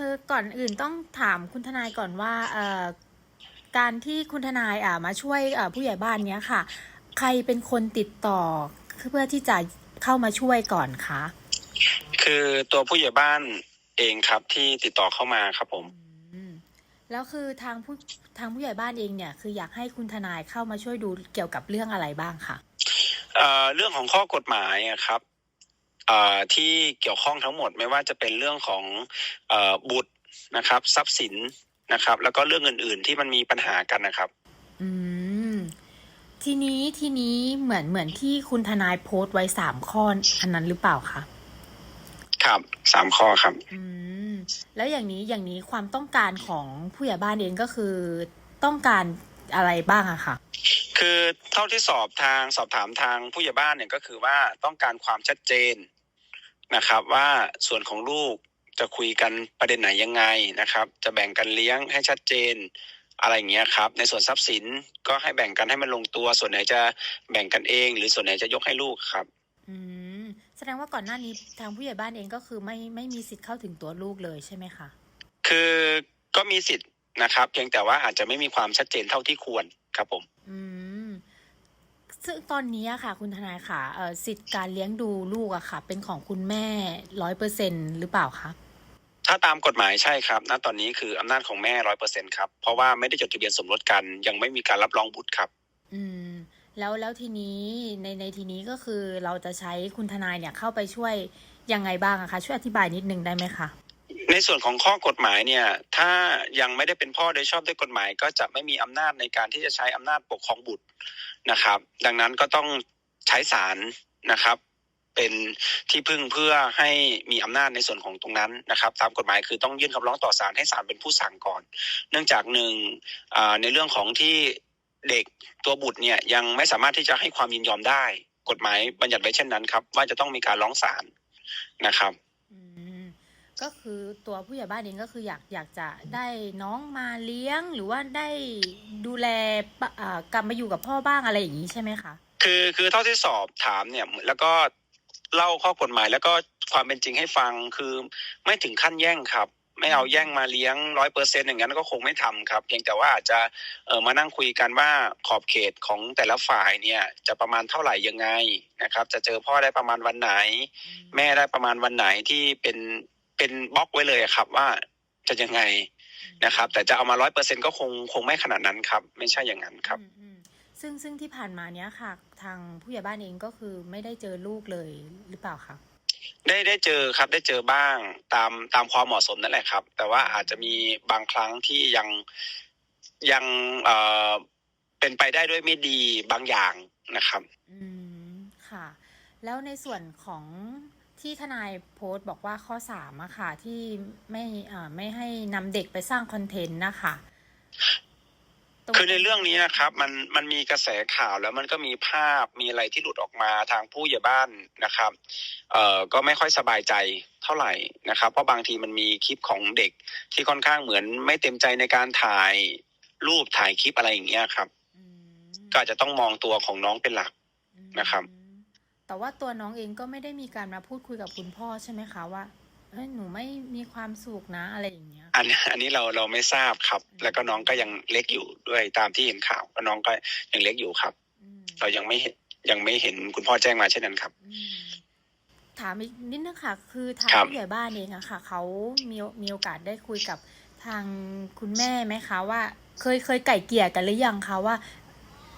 คือก่อนอื่นต้องถามคุณทนายก่อนว่าเอ่อการที่คุณทนายอ่ามาช่วยเอ่อผู้ใหญ่บ้านเนี้ยค่ะ ใครเป็นคนติดต่อเพื่อที่จะเข้ามาช่วยก่อนคะคือตัวผู้ใหญ่บ้านเองครับที่ติดต่อเข้ามาครับผมอืมแล้วคือทางผู้ทางผู้ใหญ่บ้านเองเนี่ยคืออยากให้คุณทนายเข้ามาช่วยดูเกี่ยวกับเรื่องอะไรบ้างคะเอ่อเรื่องของข้อกฎหมายอะครับเอ่อ ที่เกี่ยวข้องทั้งหมดไม่ว่าจะเป็นเรื่องของเอ่อบุตรนะครับทรัพย์สินนะครับ แล้วก็เรื่องอื่น ๆ ที่มันมีปัญหากันนะครับ อืมทีนี้ทีนี้เหมือนเหมือนที่คุณทนายโพสต์ไว้สามข้ออันนั้นหรือเปล่าคะครับสามข้อครับ อืมแล้วอย่างนี้อย่างนี้ความต้องการของผู้ใหญ่บ้านเองก็คือต้องการอะไรบ้างอะค่ะคือเท่าที่สอบทางสอบถามทางผู้ใหญ่บ้านเนี่ยก็คือว่าต้องการความชัดเจน นะครับว่าส่วนของลูกจะคุยกันประเด็นไหนยังไงนะครับ จะแบ่งกันเลี้ยงให้ชัดเจนอะไรอย่างเงี้ยครับ ในส่วนทรัพย์สินก็ให้แบ่งกันให้มันลงตัว ส่วนไหนจะแบ่งกันเอง หรือส่วนไหนจะยกให้ลูกครับ อืมแสดงว่าก่อนหน้านี้ทางผู้ใหญ่บ้านเองก็คือไม่ไม่มีสิทธิ์เข้าถึงตัวลูกเลยใช่ไหมคะคือก็มีสิทธิ์นะครับ เพียงแต่ว่าอาจจะไม่มีความชัดเจนเท่าที่ควรครับผม อืม ซึ่งตอนนี้อะค่ะ คุณทนายค่ะเอ่อสิทธิ์การเลี้ยงดูลูกอะค่ะ เป็นของคุณแม่ร้อยเปอร์เซ็นหรือเปล่าคะถ้าตามกฎหมายใช่ครับณตอนนี้คืออำนาจของแม่ร้อยเปอร์เซ็นครับ เพราะว่าไม่ได้จดทะเบียนสมรสกันยังไม่มีการรับรองบุตรครับ อืม แล้วแล้วทีนี้ในในทีนี้ก็คือเราจะใช้คุณทนายเนี่ยเข้าไปช่วยยังไงบ้างอะคะ ช่วยอธิบายนิดนึงได้ไหมคะในส่วนของข้อกฎหมายเนี่ย ถ้ายังไม่ได้เป็นพ่อโดยชอบด้วยกฎหมาย ก็จะไม่มีอำนาจในการที่จะใช้อำนาจปกครองบุตร นะครับ ดังนั้นก็ต้องใช้ศาลนะครับ เป็นที่พึ่งเพื่อให้มีอำนาจในส่วนของตรงนั้นนะครับ ตามกฎหมายคือต้องยื่นคำร้องต่อศาลให้ศาลเป็นผู้สั่งก่อน เนื่องจากหนึ่งในเรื่องของที่เด็กตัวบุตรเนี่ยยังไม่สามารถที่จะให้ความยินยอมได้ กฎหมายบัญญัติไว้เช่นนั้นครับ ว่าจะต้องมีการร้องศาลนะครับ ก็คือตัวผู้ใหญ่บ้านเองก็คืออยากอยากจะได้น้องมาเลี้ยง หรือว่าได้ดูแลปะอ่ากลับมาอยู่กับพ่อบ้างอะไรอย่างนี้ใช่ไหมคะคือคือเท่าที่สอบถามเนี่ยแล้วก็เล่าข้อกฎหมายแล้วก็ความเป็นจริงให้ฟังคือไม่ถึงขั้นแย่งครับ ไม่เอาแย่งมาเลี้ยงร้อยเปอร์เซ็นต์อย่างนั้นก็คงไม่ทำครับ เพียงแต่ว่าอาจจะเออมานั่งคุยกันว่าขอบเขตของแต่ละฝ่ายเนี่ย จะประมาณเท่าไหร่ยังไงนะครับ จะเจอพ่อได้ประมาณวันไหน แม่ได้ประมาณวันไหนที่เป็น เป็นบล็อกไว้เลยครับ ว่าจะยังไงนะครับ แต่จะเอามาร้อยเปอร์เซ็นก็คงคงไม่ขนาดนั้นครับ ไม่ใช่อย่างนั้นครับอืมอืมซึ่งซึ่งที่ผ่านมาเนี้ยค่ะ ทางผู้ใหญ่บ้านเองก็คือไม่ได้เจอลูกเลยหรือเปล่าคะได้ได้เจอครับได้เจอบ้างตามตามความเหมาะสมนั่นแหละครับ แต่ว่าอาจจะมีบางครั้งที่ยังยังเอ่อเป็นไปได้ด้วยไม่ดีบางอย่างนะครับ อืมค่ะ แล้วในส่วนของ ที่ทนายโพสต์บอกว่าข้อสามอะค่ะ ที่ไม่อ่าไม่ให้นำเด็กไปสร้างคอนเทนต์นะคะตคือในเรื่องนี้นะครับมันมันมีกระแสข่าวแล้วมันก็มีภาพมีอะไรที่หลุดออกมาทางผู้ใหญ่บ้านนะครับเอ่อก็ไม่ค่อยสบายใจเท่าไหร่นะครับ เพราะบางทีมันมีคลิปของเด็กที่ค่อนข้างเหมือนไม่เต็มใจในการถ่ายรูปถ่ายคลิปอะไรอย่างเงี้ยครับอืมก็อาจจะต้องมองตัวของน้องเป็นหลักนะครับอืม แต่ว่าตัวน้องเองก็ไม่ได้มีการมาพูดคุยกับคุณพ่อใช่ไหมคะว่าเอ้ยหนูไม่มีความสุขนะอะไรอย่างเงี้ย อันอันนี้เราเราไม่ทราบครับ แล้วก็น้องก็ยังเล็กอยู่ด้วยตามที่เห็นข่าวก็น้องก็ยังเล็กอยู่ครับอืมเรายังไม่เห็นยังไม่เห็นคุณพ่อแจ้งมาเช่นนั้นครับอืมถามอีกนิดนึงค่ะ คือทางครับผู้ใหญ่บ้านเองอะค่ะเขามีมีโอกาสได้คุยกับทางคุณแม่ไหมคะว่า เคยเคยไก่เกลี่ยกันหรือยังคะว่า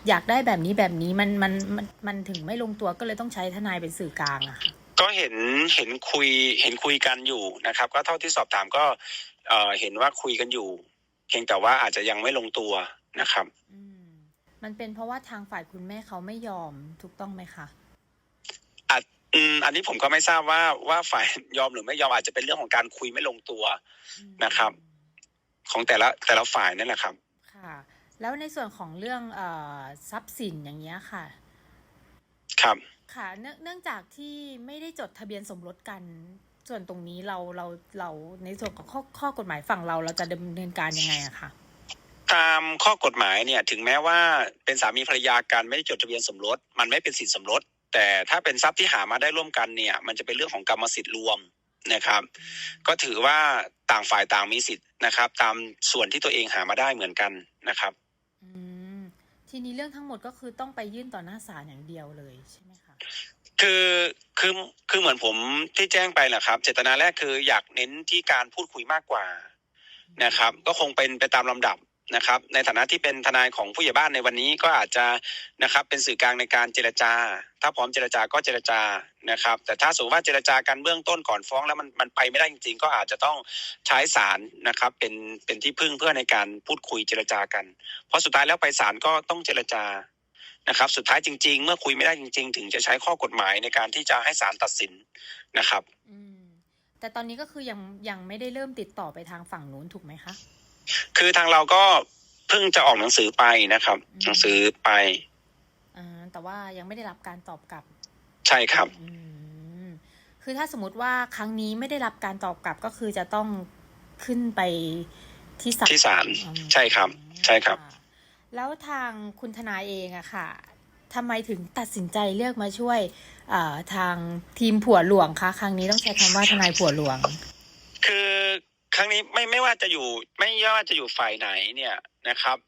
อยากได้แบบนี้แบบนี้มันมันมันมันถึงไม่ลงตัวก็เลยต้องใช้ทนายเป็นสื่อกลางอะค่ะก็เห็นเห็นคุยเห็นคุยกันอยู่นะครับ ก็เท่าที่สอบถามก็เอ่อเห็นว่าคุยกันอยู่ เพียงแต่ว่าอาจจะยังไม่ลงตัวนะครับอืมมันเป็นเพราะว่าทางฝ่ายคุณแม่เขาไม่ยอมถูกต้องไหมคะอาจอืมอันนี้ผมก็ไม่ทราบว่าว่าฝ่ายยอมหรือไม่ยอมอาจจะเป็นเรื่องของการคุยไม่ลงตัวอืมนะครับ ของแต่ละแต่ละฝ่ายนั่นแหละครับ ค่ะ แล้วในส่วนของเรื่องเอ่อทรัพย์สินอย่างเงี้ยค่ะ ครับ ค่ะเนื่องเนื่องจากที่ไม่ได้จดทะเบียนสมรสกันส่วนตรงนี้เราเราเราในส่วนของข้อข้อกฎหมายฝั่งเราเราจะดำเนินการยังไงอะคะตามข้อกฎหมายเนี่ยถึงแม้ว่าเป็นสามีภรรยากันไม่ได้จดทะเบียนสมรส มันไม่เป็นสินสมรส แต่ถ้าเป็นทรัพย์ที่หามาได้ร่วมกันเนี่ย มันจะเป็นเรื่องของกรรมสิทธิ์รวมนะครับ ก็ถือว่าต่างฝ่ายต่างมีสิทธิ์นะครับ ตามส่วนที่ตัวเองหามาได้เหมือนกันนะครับ อืมทีนี้เรื่องทั้งหมดก็คือต้องไปยื่นต่อหน้าศาลอย่างเดียวเลยใช่ไหมคะคือคือคือเหมือนผมที่แจ้งไปแหละครับ เจตนาแรกคืออยากเน้นที่การพูดคุยมากกว่านะครับ ก็คงเป็นไปตามลำดับ นะครับ ในฐานะที่เป็นทนายของผู้ใหญ่บ้านในวันนี้ก็อาจจะนะครับเป็นสื่อกลางในการเจรจา ถ้าพร้อมเจรจาก็เจรจานะครับ แต่ถ้าสมมติว่าเจรจากันเบื้องต้นก่อนฟ้องแล้วมันมันไปไม่ได้จริงๆ ก็อาจจะต้องใช้ศาลนะครับเป็นเป็นที่พึ่งเพื่อในการพูดคุยเจรจากัน เพราะสุดท้ายแล้วไปศาลก็ต้องเจรจานะครับ สุดท้ายจริง ๆ เมื่อคุยไม่ได้จริง ๆ ถึงจะใช้ข้อกฎหมายในการที่จะให้ศาลตัดสินนะครับแต่ตอนนี้ก็คือยังยังไม่ได้เริ่มติดต่อไปทางฝั่งนู้นถูกไหมคะ คือทางเราก็เพิ่งจะออกหนังสือไปนะครับอืมหนังสือไปอ่าแต่ว่ายังไม่ได้รับการตอบกลับ ใช่ครับอืมคือถ้าสมมติว่าครั้งนี้ไม่ได้รับการตอบกลับก็คือจะต้องขึ้นไปที่ศาลที่ศาลอืมใช่ครับ ใช่ครับะแล้วทางคุณทนายเองอะค่ะทำไมถึงตัดสินใจเลือกมาช่วยเอ่อทางทีมผัวหลวงคะ ครั้งนี้ต้องใช้คำว่าทนายผัวหลวงคือค รั้งนี้ไม่ไม่ว่าจะอยู่ ไม่ว่าจะอยู่ฝ่ายไหนเนี่ยนะครับ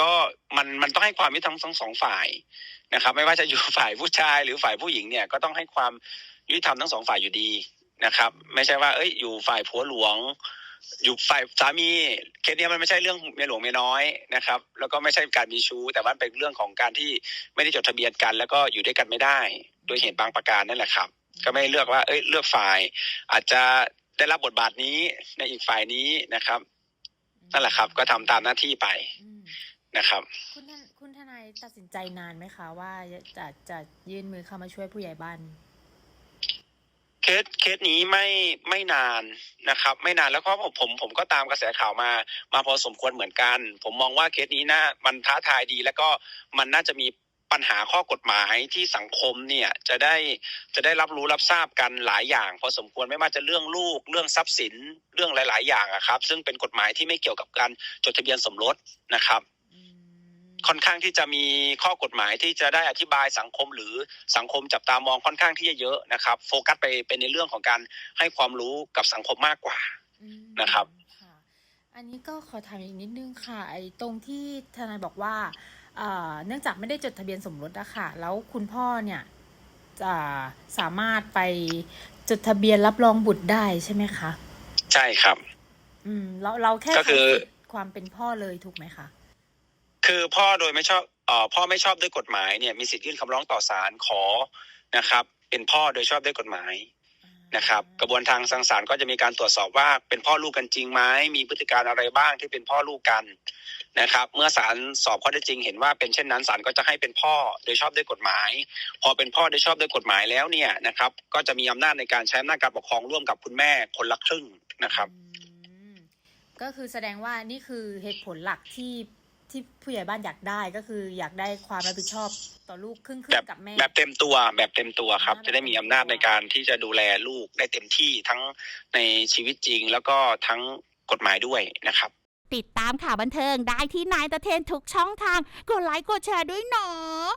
ก็มันมันต้องให้ความยุติธรรมทั้งสองฝ่ายนะครับ ไม่ว่าจะอยู่ฝ่ายผู้ชายหรือฝ่ายผู้หญิงเนี่ยก็ต้องให้ความยุติธรรมทั้งสองฝ่ายอยู่ดีนะครับ ไม่ใช่ว่าเอ้ยอยู่ฝ่ายผัวหลวง อยู่ฝ่ายสามีเคสเนี้ยมันไม่ใช่เรื่องเมียหลวงเมียน้อยนะครับ แล้วก็ไม่ใช่การมีชู้ แต่ว่าเป็นเรื่องของการที่ไม่ได้จดทะเบียนกัน แล้วก็อยู่ด้วยกันไม่ได้ โดยเหตุบางประการนั่นแหละครับ ก็ไม่เลือกว่าเอ้ยเลือกฝ่าย อาจจะ ได้รับบทบาทนี้ในอีกฝ่ายนี้นะครับ นั่นแหละครับ ก็ทำตามหน้าที่ไปอืมนะครับ คุณทนคุณทนายตัดสินใจนานไหมคะ ว่าจะจะยื่นมือเข้ามาช่วยผู้ใหญ่บ้านเคสเคสนี้ไม่ไม่นานนะครับ ไม่นานแล้วก็ผมผมผมก็ตามกระแสข่าวมา มาพอสมควรเหมือนกัน ผมมองว่าเคสนี้น่ามันท้าทายดี แล้วก็มันน่าจะมี ปัญหาข้อกฎหมายที่สังคมเนี่ยจะได้จะได้รับรู้รับทราบกันหลายอย่าง พอสมควรไม่ว่าจะเรื่องลูก เรื่องทรัพย์สินเรื่องหลาย ๆ อย่างอะครับ ซึ่งเป็นกฎหมายที่ไม่เกี่ยวกับการจดทะเบียนสมรสนะครับอืมค่อนข้างที่จะมีข้อกฎหมายที่จะได้อธิบายสังคมหรือสังคมจับตามองค่อนข้างที่จะเยอะนะครับ โฟกัสไปเป็นในเรื่องของการให้ความรู้กับสังคมมากกว่าอืมนะครับค่ะอันนี้ก็ขอถามอีกนิดนึงค่ะไอ้ตรงที่ทนายบอกว่า เอ่อเนื่องจากไม่ได้จดทะเบียนสมรสอะค่ะ แล้วคุณพ่อเนี่ยจะสามารถไปจดทะเบียนรับรองบุตรได้ใช่ไหมคะ ใช่ครับ อืม เราเราแค่ก็คือใช้สิทธิ์ความเป็นพ่อเลยถูกไหมคะ คือพ่อโดยไม่ชอบเอ่อพ่อไม่ชอบด้วยกฎหมายเนี่ยมีสิทธิ์ยื่นคำร้องต่อศาลขอนะครับ เป็นพ่อโดยชอบด้วยกฎหมาย นะครับกระบวนทางทางศาลก็จะมีการตรวจสอบว่าเป็นพ่อลูกกันจริงไหมมีพฤติการอะไรบ้างที่เป็นพ่อลูกกันนะครับ เมื่อศาลสอบข้อเท็จริงเห็นว่าเป็นเช่นนั้นศาลก็จะให้เป็นพ่อโดยชอบด้วยกฎหมาย พอเป็นพ่อโดยชอบด้วยกฎหมายแล้วเนี่ยนะครับ ก็จะมีอำนาจในการใช้อำนาจการปกครองร่วมกับคุณแม่คนละครึ่งนะครับ ก็คือแสดงว่านี่คือเหตุผลหลักที่ ที่ผู้ใหญ่บ้านอยากได้ก็คืออยากได้ความรับผิดชอบต่อลูกครึ่งครึ่แบงบกับแม่ แบบเต็มตัวแบบเต็มตัวครับอ่าจะได้มีอำนาจในการที่จะดูแลลูกได้เต็มที่ทั้งในชีวิตจริง แล้วก็ทั้งกฎหมายด้วยนะครับ ติดตามข่าวบันเทิงได้ที่นายตะเทนทุกช่องทาง กดไลค์กดแชร์ด้วยเนาะ